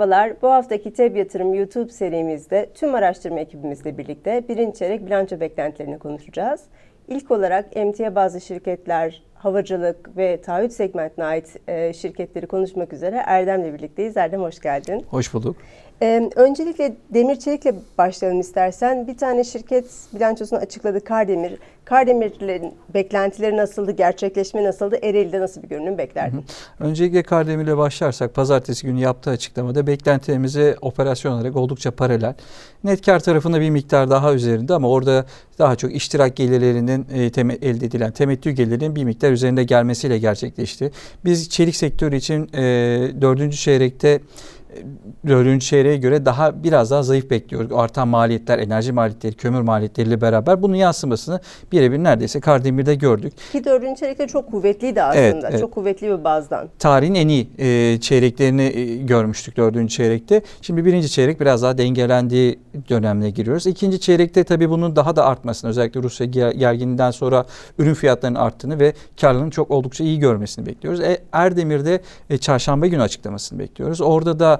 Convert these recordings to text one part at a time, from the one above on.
Merhabalar, bu haftaki TEB Yatırım YouTube serimizde tüm araştırma ekibimizle birlikte birinci çeyrek bilanço beklentilerini konuşacağız. İlk olarak emtia bazı şirketler, havacılık ve taahhüt segmentine ait şirketleri konuşmak üzere Erdem'le birlikteyiz. Erdem hoş geldin. Hoş bulduk. Ee, öncelikle Demir Çelik'le başlayalım istersen. Bir tane şirket bilançosunu açıkladı Kardemir. Kardemir'lerin beklentileri nasıldı, gerçekleşme nasıldı, Ereğli'de nasıl bir görünüm beklerdin? Öncelikle Kardemir ile başlarsak pazartesi günü yaptığı açıklamada beklentilerimize operasyon olarak oldukça paralel. Net kar tarafında bir miktar daha üzerinde ama orada daha çok iştirak gelirlerinin e, teme- elde edilen temettü gelirinin bir miktar üzerinde gelmesiyle gerçekleşti. Biz çelik sektörü için e, dördüncü çeyrekte e, dördüncü çeyreğe göre daha biraz daha zayıf bekliyoruz. Artan maliyetler, enerji maliyetleri, kömür maliyetleriyle beraber bunun yansımasını birebir neredeyse Kardemir'de gördük. Ki dördüncü çeyrekte çok kuvvetliydi aslında. Evet, evet. Çok kuvvetli bir bazdan. tarihin en iyi e, çeyreklerini e, görmüştük dördüncü çeyrekte. Şimdi birinci çeyrek biraz daha dengelendiği dönemine giriyoruz. İkinci çeyrekte tabii bunun daha da artmasını özellikle Rusya ger- gergininden sonra ürün fiyatlarının arttığını ve karlılığının çok oldukça iyi görmesini bekliyoruz. E, Erdemir'de e, çarşamba günü açıklamasını bekliyoruz. Orada da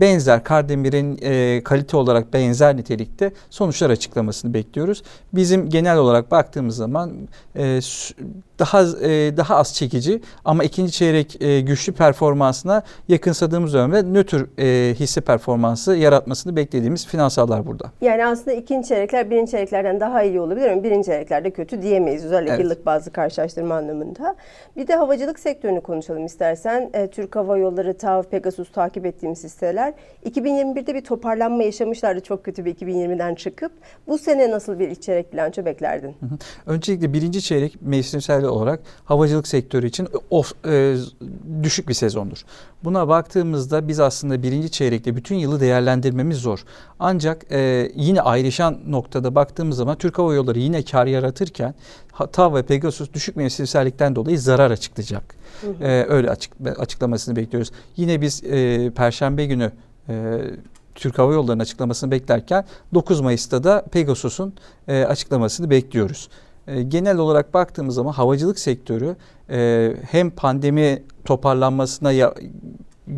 benzer Kardemir'in e, kalite olarak benzer nitelikte sonuçlar açıklamasını bekliyoruz. Bizim genel olarak baktığımız zaman e, daha e, daha az çekici ama ikinci çeyrek e, güçlü performansına yakınsadığımız dönemde nötr e, hisse performansı yaratmasını beklediğimiz finansallar burada. Yani aslında ikinci çeyrekler birinci çeyreklerden daha iyi olabilir ama birinci çeyreklerde kötü diyemeyiz. Özellikle Evet. yıllık bazı karşılaştırma anlamında. Bir de havacılık sektörünü konuşalım istersen. E, Türk Hava Yolları, TAV, Pegasus takip ettiğimiz hisseler. 2021'de bir toparlanma yaşamışlardı çok kötü bir 2020'den çıkıp. Bu sene nasıl bir ilk çeyrek bilanço beklerdin? Hı hı. Öncelikle birinci çeyrek mevsimsel olarak havacılık sektörü için of, e, düşük bir sezondur. Buna baktığımızda biz aslında birinci çeyrekte bütün yılı değerlendirmemiz zor. Ancak e, yine ayrışan noktada baktığımız zaman Türk Hava Yolları yine kar yaratırken TAV ve Pegasus düşük mevsimsellikten dolayı zarar açıklayacak. E, öyle açık, açıklamasını bekliyoruz. Yine biz e, Perşembe günü e, Türk Hava Yolları'nın açıklamasını beklerken 9 Mayıs'ta da Pegasus'un e, açıklamasını bekliyoruz. E, genel olarak baktığımız zaman havacılık sektörü e, hem pandemi toparlanmasına ya-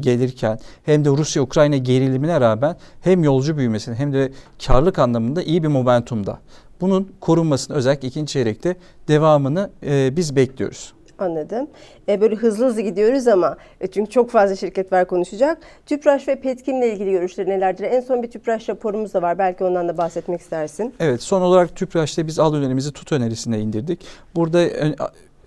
gelirken hem de Rusya-Ukrayna gerilimine rağmen hem yolcu büyümesine hem de karlılık anlamında iyi bir momentumda. Bunun korunmasını özellikle ikinci çeyrekte devamını e, biz bekliyoruz. Anladım. E, böyle hızlı hızlı gidiyoruz ama e, çünkü çok fazla şirket var konuşacak. Tüpraş ve Petkim'le ilgili görüşleri nelerdir? En son bir Tüpraş raporumuz da var. Belki ondan da bahsetmek istersin. Evet son olarak Tüpraş'ta biz al önerimizi tut önerisine indirdik. Burada ö-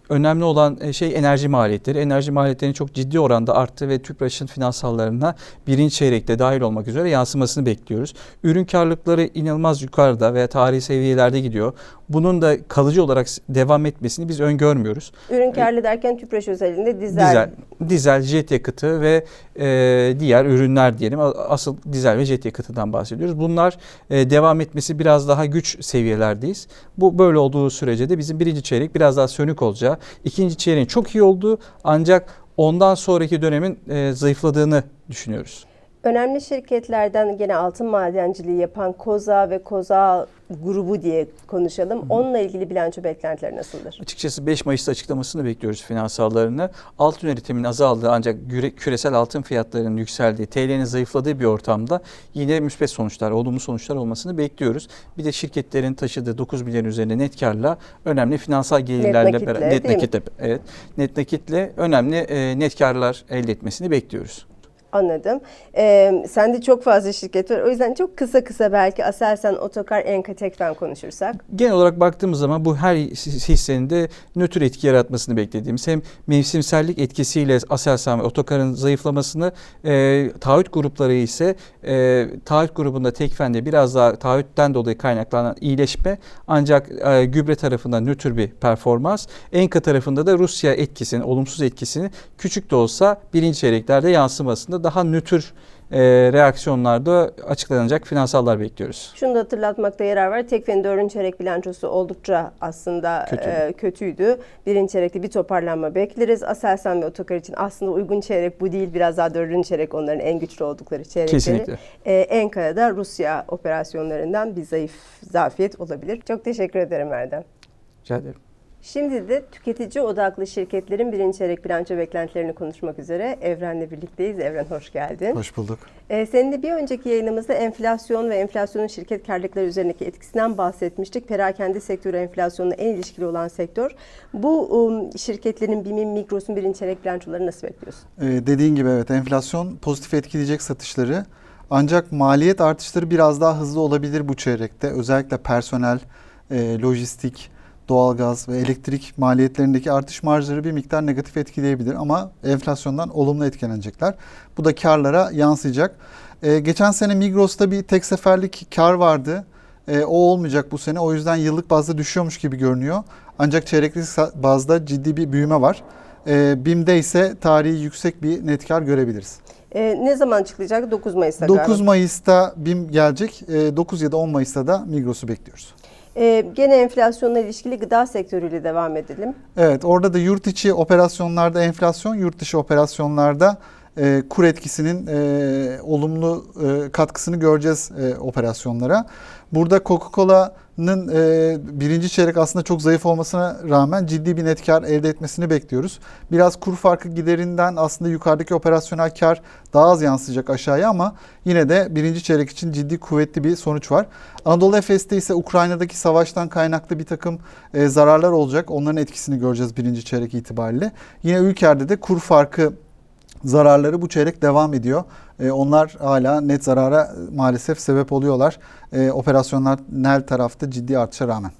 önemli olan e, şey enerji maliyetleri. Enerji maliyetlerinin çok ciddi oranda arttı ve Tüpraş'ın finansallarına birinci çeyrekte dahil olmak üzere yansımasını bekliyoruz. Ürün karlılıkları inanılmaz yukarıda ve tarihi seviyelerde gidiyor. Bunun da kalıcı olarak devam etmesini biz öngörmüyoruz. Ürün karlı derken Tüpraş özelinde dizel. Dizel, dizel, jet yakıtı ve e, diğer ürünler diyelim. Asıl dizel ve jet yakıtından bahsediyoruz. Bunlar e, devam etmesi biraz daha güç seviyelerdeyiz. Bu böyle olduğu sürece de bizim birinci çeyrek biraz daha sönük olacağı, ikinci çeyreğin çok iyi olduğu ancak ondan sonraki dönemin e, zayıfladığını düşünüyoruz. Önemli şirketlerden gene altın madenciliği yapan Koza ve Koza grubu diye konuşalım. Onunla ilgili bilanço beklentileri nasıldır? Açıkçası 5 Mayıs'ta açıklamasını bekliyoruz finansallarını. Altın üretiminin azaldığı ancak küresel altın fiyatlarının yükseldiği, TL'nin zayıfladığı bir ortamda yine müspet sonuçlar, olumlu sonuçlar olmasını bekliyoruz. Bir de şirketlerin taşıdığı 9 milyar üzerinde net karla önemli finansal gelirlerle nakitle, beraber net mi? nakitle evet net nakitle önemli e, net karlar elde etmesini bekliyoruz. Anladım. Ee, sende çok fazla şirket var. O yüzden çok kısa kısa belki Aselsan, Otokar, Enka Tekfen konuşursak. Genel olarak baktığımız zaman bu her hissenin de nötr etki yaratmasını beklediğimiz hem mevsimsellik etkisiyle Aselsan ve Otokar'ın zayıflamasını e, taahhüt grupları ise e, taahhüt grubunda Tekfen'de biraz daha taahhütten dolayı kaynaklanan iyileşme ancak e, gübre tarafında nötr bir performans. Enka tarafında da Rusya etkisini, olumsuz etkisini küçük de olsa birinci çeyreklerde yansımasında daha nötr e, reaksiyonlarda açıklanacak finansallar bekliyoruz. Şunu da hatırlatmakta yarar var. Tekfen'in dördüncü çeyrek bilançosu oldukça aslında Kötüydü. e, kötüydü. Birinci çeyrekte bir toparlanma bekleriz. Aselsan ve Otokar için aslında uygun çeyrek bu değil. Biraz daha dördüncü çeyrek onların en güçlü oldukları çeyrekleri. Kesinlikle. E, Enka'da da Rusya operasyonlarından bir zayıf zafiyet olabilir. Çok teşekkür ederim Erdem. Rica ederim. Şimdi de tüketici odaklı şirketlerin birinci çeyrek bilanço beklentilerini konuşmak üzere Evren'le birlikteyiz. Evren hoş geldin. Hoş bulduk. Ee, seninle bir önceki yayınımızda enflasyon ve enflasyonun şirket karlılıkları üzerindeki etkisinden bahsetmiştik. Perakende sektörü enflasyonla en ilişkili olan sektör. Bu um, şirketlerin BİM'in, Migros'un birinci çeyrek bilançoları nasıl bekliyorsun? Ee, dediğin gibi evet enflasyon pozitif etkileyecek satışları. Ancak maliyet artışları biraz daha hızlı olabilir bu çeyrekte. Özellikle personel, e, lojistik, doğalgaz ve elektrik maliyetlerindeki artış marjları bir miktar negatif etkileyebilir ama enflasyondan olumlu etkilenecekler. Bu da karlara yansıyacak. Ee, geçen sene Migros'ta bir tek seferlik kar vardı. Ee, o olmayacak bu sene. O yüzden yıllık bazda düşüyormuş gibi görünüyor. Ancak çeyreklik bazda ciddi bir büyüme var. Ee, BİM'de ise tarihi yüksek bir net kar görebiliriz. Ee, ne zaman açıklayacak? 9 Mayıs'ta 9 galiba. Mayıs'ta BİM gelecek. Ee, 9 ya da 10 Mayıs'ta da Migros'u bekliyoruz. Ee, gene enflasyonla ilişkili gıda sektörüyle devam edelim. Evet orada da yurt içi operasyonlarda enflasyon, yurt dışı operasyonlarda e, kur etkisinin e, olumlu e, katkısını göreceğiz e, operasyonlara. Burada Coca-Cola'nın e, birinci çeyrek aslında çok zayıf olmasına rağmen ciddi bir net kar elde etmesini bekliyoruz. Biraz kur farkı giderinden aslında yukarıdaki operasyonel kar daha az yansıyacak aşağıya ama yine de birinci çeyrek için ciddi kuvvetli bir sonuç var. Anadolu Efes'te ise Ukrayna'daki savaştan kaynaklı bir takım e, zararlar olacak. Onların etkisini göreceğiz birinci çeyrek itibariyle. Yine Ülker'de de kur farkı zararları bu çeyrek devam ediyor. E, onlar hala net zarara maalesef sebep oluyorlar. E, operasyonel tarafta ciddi artışa rağmen.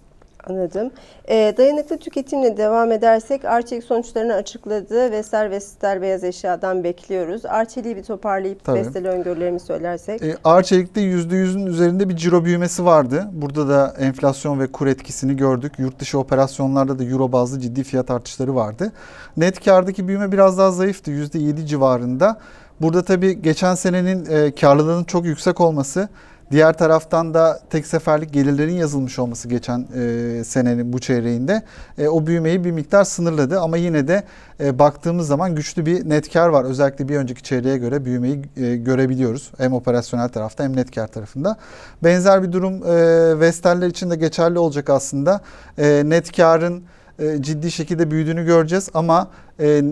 Anladım. Ee, dayanıklı tüketimle devam edersek Arçelik sonuçlarını açıkladı. Ve Sister Beyaz Eşya'dan bekliyoruz. Arçelik'i bir toparlayıp Tabii. Öngörülerimi söylersek. E, Arçelik'te %100'ün üzerinde bir ciro büyümesi vardı. Burada da enflasyon ve kur etkisini gördük. Yurt dışı operasyonlarda da euro bazlı ciddi fiyat artışları vardı. Net kardaki büyüme biraz daha zayıftı. %7 civarında. Burada tabii geçen senenin e, karlılığının çok yüksek olması, diğer taraftan da tek seferlik gelirlerin yazılmış olması geçen e, senenin bu çeyreğinde e, o büyümeyi bir miktar sınırladı. Ama yine de e, baktığımız zaman güçlü bir net kar var. Özellikle bir önceki çeyreğe göre büyümeyi e, görebiliyoruz. Hem operasyonel tarafta hem net kar tarafında. Benzer bir durum e, Vestel'ler için de geçerli olacak aslında. E, net karın e, ciddi şekilde büyüdüğünü göreceğiz ama e,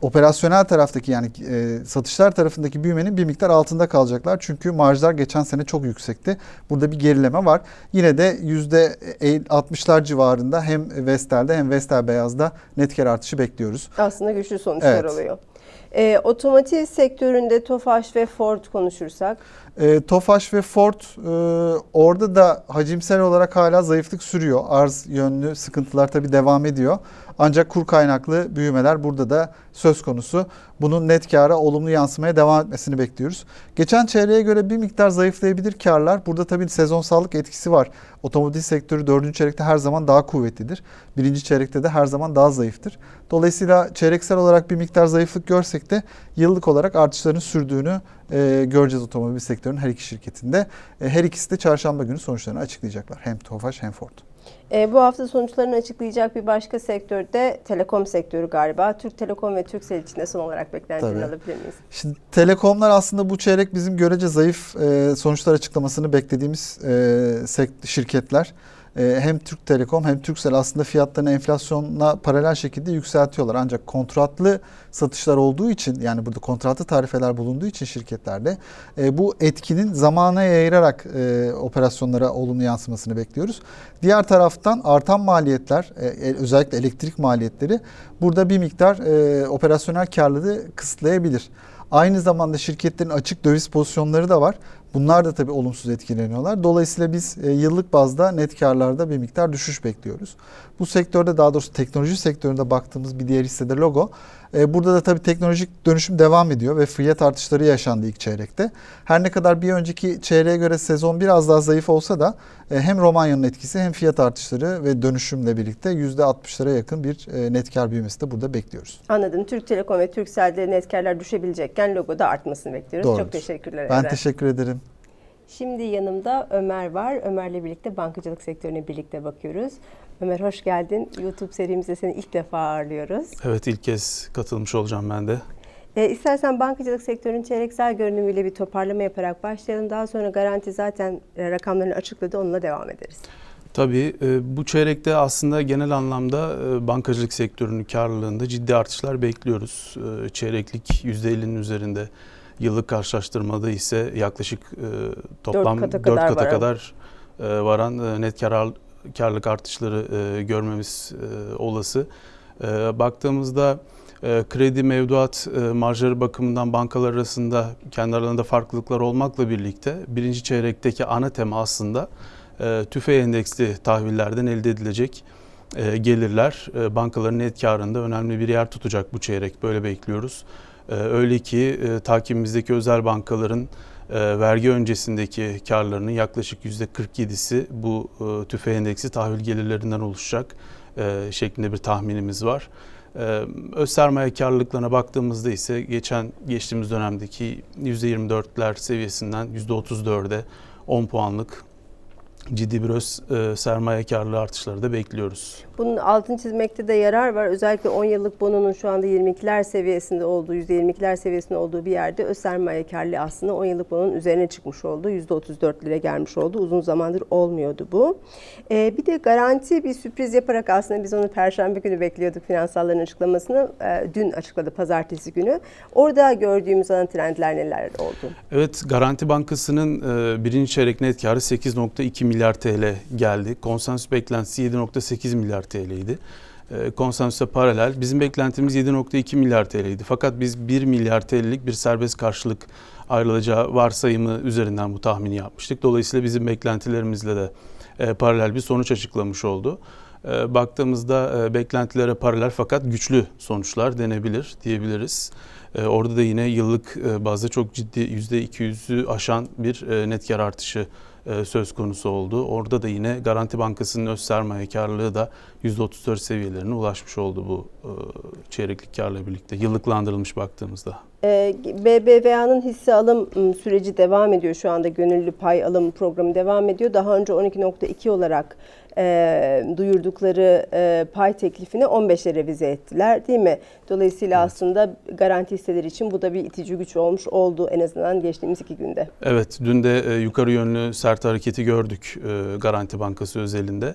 operasyonel taraftaki yani e, satışlar tarafındaki büyümenin bir miktar altında kalacaklar. Çünkü marjlar geçen sene çok yüksekti. Burada bir gerileme var. Yine de %60'lar civarında hem Vestel'de hem Vestel Beyaz'da net kar artışı bekliyoruz. Aslında güçlü sonuçlar Evet. oluyor. Ee, otomotiv sektöründe Tofaş ve Ford konuşursak. E, Tofaş ve Ford e, orada da hacimsel olarak hala zayıflık sürüyor. Arz yönlü sıkıntılar tabii devam ediyor. Ancak kur kaynaklı büyümeler burada da söz konusu. Bunun net kâra olumlu yansımaya devam etmesini bekliyoruz. Geçen çeyreğe göre bir miktar zayıflayabilir karlar. Burada tabii sezonsallık etkisi var. Otomotiv sektörü dördüncü çeyrekte her zaman daha kuvvetlidir. Birinci çeyrekte de her zaman daha zayıftır. Dolayısıyla çeyreksel olarak bir miktar zayıflık görsek de yıllık olarak artışların sürdüğünü e, göreceğiz otomobil sektörünün her iki şirketinde. E, her ikisi de çarşamba günü sonuçlarını açıklayacaklar. Hem Tofaş hem Ford. Ee, bu hafta sonuçlarını açıklayacak bir başka sektör de telekom sektörü galiba. Türk Telekom ve Turkcell için de son olarak beklentilerini alabilir miyiz? Şimdi telekomlar aslında bu çeyrek bizim görece zayıf e, sonuçlar açıklamasını beklediğimiz e, şirketler. E, hem Türk Telekom hem Turkcell aslında fiyatlarını enflasyonla paralel şekilde yükseltiyorlar. Ancak kontratlı satışlar olduğu için yani burada kontratlı tarifeler bulunduğu için şirketlerde e, bu etkinin zamana yayılarak e, operasyonlara olumlu yansımasını bekliyoruz. Diğer taraftan artan maliyetler e, özellikle elektrik maliyetleri burada bir miktar operasyonel karlılığı kısıtlayabilir. Aynı zamanda şirketlerin açık döviz pozisyonları da var. Bunlar da tabii olumsuz etkileniyorlar. Dolayısıyla biz e, yıllık bazda net karlarda bir miktar düşüş bekliyoruz. Bu sektörde daha doğrusu teknoloji sektöründe baktığımız bir diğer hissede logo. E, burada da tabii teknolojik dönüşüm devam ediyor ve fiyat artışları yaşandı ilk çeyrekte. Her ne kadar bir önceki çeyreğe göre sezon biraz daha zayıf olsa da e, hem Romanya'nın etkisi hem fiyat artışları ve dönüşümle birlikte %60'lara yakın bir e, net kar büyümesi de burada bekliyoruz. Anladım. Türk Telekom ve Turkcell'de net karlar düşebilecekken logoda artmasını bekliyoruz. Doğrudur. Çok teşekkürler. Ben teşekkür ederim. Şimdi yanımda Ömer var. Ömer'le birlikte bankacılık sektörüne birlikte bakıyoruz. Ömer hoş geldin. YouTube serimizde seni ilk defa ağırlıyoruz. Evet ilk kez katılmış olacağım ben de. E, istersen bankacılık sektörünün çeyreksel görünümüyle bir toparlama yaparak başlayalım. Daha sonra Garanti zaten e, rakamlarını açıkladı. Onunla devam ederiz. Tabii e, bu çeyrekte aslında genel anlamda e, bankacılık sektörünün karlılığında ciddi artışlar bekliyoruz. Çeyreklik %50'nin üzerinde, yıllık karşılaştırmada ise yaklaşık e, toplam kata 4 kadar kata kadar e, varan e, net kar karlılık artışları e, görmemiz e, olası. E, Baktığımızda e, kredi mevduat e, marjları bakımından bankalar arasında kendi aralarında farklılıklar olmakla birlikte birinci çeyrekteki ana tema aslında e, tüfe endeksli tahvillerden elde edilecek e, gelirler e, bankaların net karında önemli bir yer tutacak bu çeyrek böyle bekliyoruz. E, Öyle ki e, takibimizdeki özel bankaların e, vergi öncesindeki karlarının yaklaşık %47'si bu e, tüfe endeksi tahvil gelirlerinden oluşacak şeklinde bir tahminimiz var. Ee, Öz sermaye karlılıklarına baktığımızda ise geçen geçtiğimiz dönemdeki %24'ler seviyesinden %34'e 10 puanlık ciddi bir öz e, sermaye karlılığı artışları da bekliyoruz. Bunun altını çizmekte de yarar var. Özellikle 10 yıllık bonunun şu anda 22'ler seviyesinde olduğu, %22'ler seviyesinde olduğu bir yerde öz sermayekarlığı aslında 10 yıllık bonun üzerine çıkmış oldu. %34'lere gelmiş oldu. Uzun zamandır olmuyordu bu. Ee, bir de garanti bir sürpriz yaparak aslında biz onu perşembe günü bekliyorduk finansalların açıklamasını. Ee, dün açıkladı pazartesi günü. Orada gördüğümüz ana trendler neler oldu? Evet, Garanti Bankası'nın e, birinci çeyrek net karı 8.2 milyar TL geldi. Konsensüs beklentisi 7.8 milyar TL'ydi. E, Konsensüse paralel bizim beklentimiz 7.2 milyar TL'ydi. Fakat biz 1 milyar TL'lik bir serbest karşılık ayrılacağı varsayımı üzerinden bu tahmini yapmıştık. Dolayısıyla bizim beklentilerimizle de e, paralel bir sonuç açıklamış oldu. E, Baktığımızda e, beklentilere paralel fakat güçlü sonuçlar denebilir diyebiliriz. E, Orada da yine yıllık e, bazda çok ciddi %200'ü aşan bir e, net kar artışı söz konusu oldu. Orada da yine Garanti Bankası'nın öz sermaye karlılığı da %34 seviyelerine ulaşmış oldu bu e, çeyreklik karla birlikte. Yıllıklandırılmış baktığımızda. Ee, BBVA'nın hisse alım ım, süreci devam ediyor şu anda. Gönüllü pay alım programı devam ediyor. Daha önce 12.2 olarak e, duyurdukları e, pay teklifini 15'e revize ettiler değil mi? Dolayısıyla aslında garanti hisseleri için bu da bir itici güç olmuş oldu en azından geçtiğimiz iki günde. Evet, dün de e, yukarı yönlü sert hareketi gördük e, Garanti Bankası özelinde.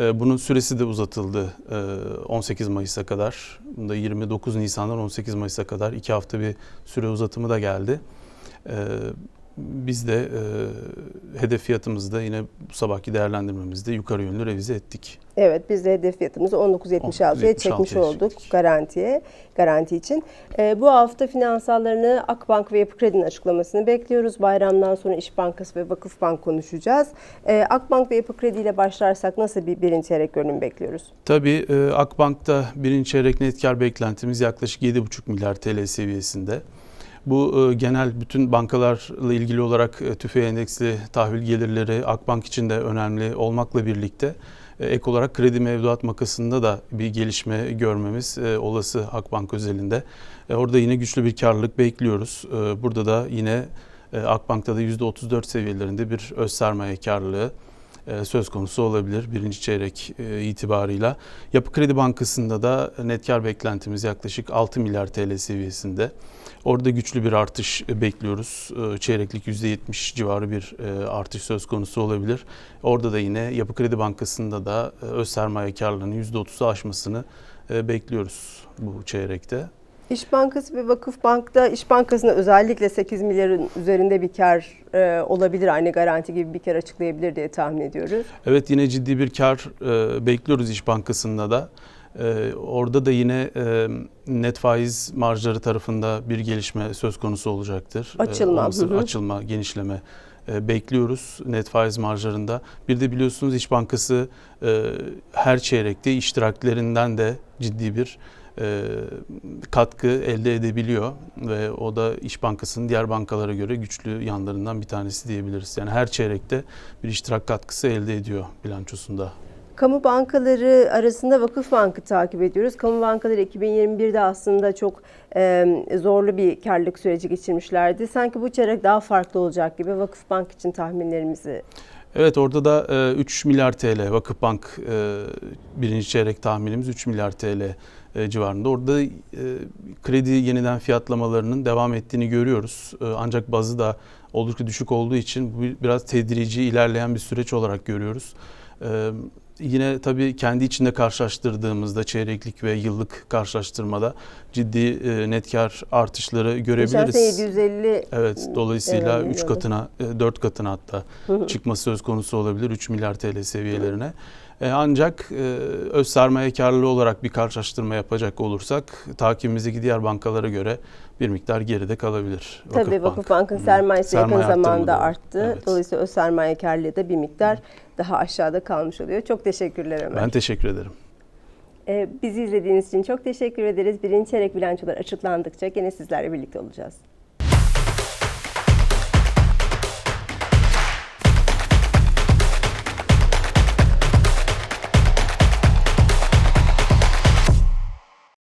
E, Bunun süresi de uzatıldı e, 18 Mayıs'a kadar. Bunda 29 Nisan'dan 18 Mayıs'a kadar iki hafta bir süre uzatımı da geldi. E, Biz de e, hedef fiyatımızı da yine bu sabahki değerlendirmemizde yukarı yönlü revize ettik. Evet biz de hedef fiyatımızı 19.76'ya 19.76'ya çekmiş olduk çektik. garantiye, garanti için. Ee, bu hafta finansallarını Akbank ve Yapı Kredi'nin açıklamasını bekliyoruz. Bayramdan sonra İş Bankası ve Vakıfbank konuşacağız. Ee, Akbank ve Yapı Kredi ile başlarsak nasıl bir birinci çeyrek görünüm bekliyoruz? Tabii e, Akbank'ta birinci çeyrek net kar beklentimiz yaklaşık 7,5 milyar TL seviyesinde. Bu e, genel bütün bankalarla ilgili olarak e, tüfe endeksli tahvil gelirleri Akbank için de önemli olmakla birlikte e, ek olarak kredi mevduat makasında da bir gelişme görmemiz e, olası Akbank özelinde. E, Orada yine güçlü bir karlılık bekliyoruz. E, Burada da yine e, Akbank'ta da %34 seviyelerinde bir öz sermaye karlılığı söz konusu olabilir birinci çeyrek e, itibarıyla. Yapı Kredi Bankası'nda da net kar beklentimiz yaklaşık 6 milyar TL seviyesinde. Orada güçlü bir artış e, bekliyoruz. E, Çeyreklik %70 civarı bir e, artış söz konusu olabilir. Orada da yine Yapı Kredi Bankası'nda da e, öz sermaye karlılığının %30'u aşmasını e, bekliyoruz bu çeyrekte. İş Bankası ve Vakıfbank'ta İş Bankası'na özellikle 8 milyarın üzerinde bir kar e, olabilir. Aynı garanti gibi bir kar açıklayabilir diye tahmin ediyoruz. Evet yine ciddi bir kar e, bekliyoruz İş Bankası'nda da. E, orada da yine e, net faiz marjları tarafında bir gelişme söz konusu olacaktır. E, Açılma, olması- hı hı. açılma, genişleme e, bekliyoruz net faiz marjlarında. Bir de biliyorsunuz İş Bankası e, her çeyrekte iştiraklerinden de ciddi bir e, katkı elde edebiliyor ve o da İş Bankası'nın diğer bankalara göre güçlü yanlarından bir tanesi diyebiliriz. Yani her çeyrekte bir iştirak katkısı elde ediyor bilançosunda. Kamu bankaları arasında Vakıfbank'ı takip ediyoruz. Kamu bankaları 2021'de aslında çok e, zorlu bir karlılık süreci geçirmişlerdi. Sanki bu çeyrek daha farklı olacak gibi Vakıfbank için tahminlerimizi Evet orada da e, 3 milyar TL Vakıfbank e, birinci çeyrek tahminimiz 3 milyar TL e, civarında. Orada e, kredi yeniden fiyatlamalarının devam ettiğini görüyoruz. E, ancak bazı da oldukça düşük olduğu için bu biraz tedrici ilerleyen bir süreç olarak görüyoruz. E, Yine tabii kendi içinde karşılaştırdığımızda çeyreklik ve yıllık karşılaştırmada ciddi e, net kar artışları görebiliriz. sene 750 Evet, dolayısıyla Evet, 3 evet. katına, 4 katına hatta çıkması söz konusu olabilir 3 milyar TL seviyelerine. E, Ancak e, öz sermaye karlılığı olarak bir karşılaştırma yapacak olursak takibimizdeki diğer bankalara göre bir miktar geride kalabilir. Tabii Vakıfbank. Vakıfbank'ın Hı. sermayesi Sermaye yakın zamanda arttı. Evet. Dolayısıyla öz sermaye karlılığı da bir miktar daha aşağıda kalmış oluyor. Çok teşekkürler Ömer. Ben teşekkür ederim. Ee, bizi izlediğiniz için çok teşekkür ederiz. Birinci çeyrek bilançolar açıklandıkça gene sizlerle birlikte olacağız.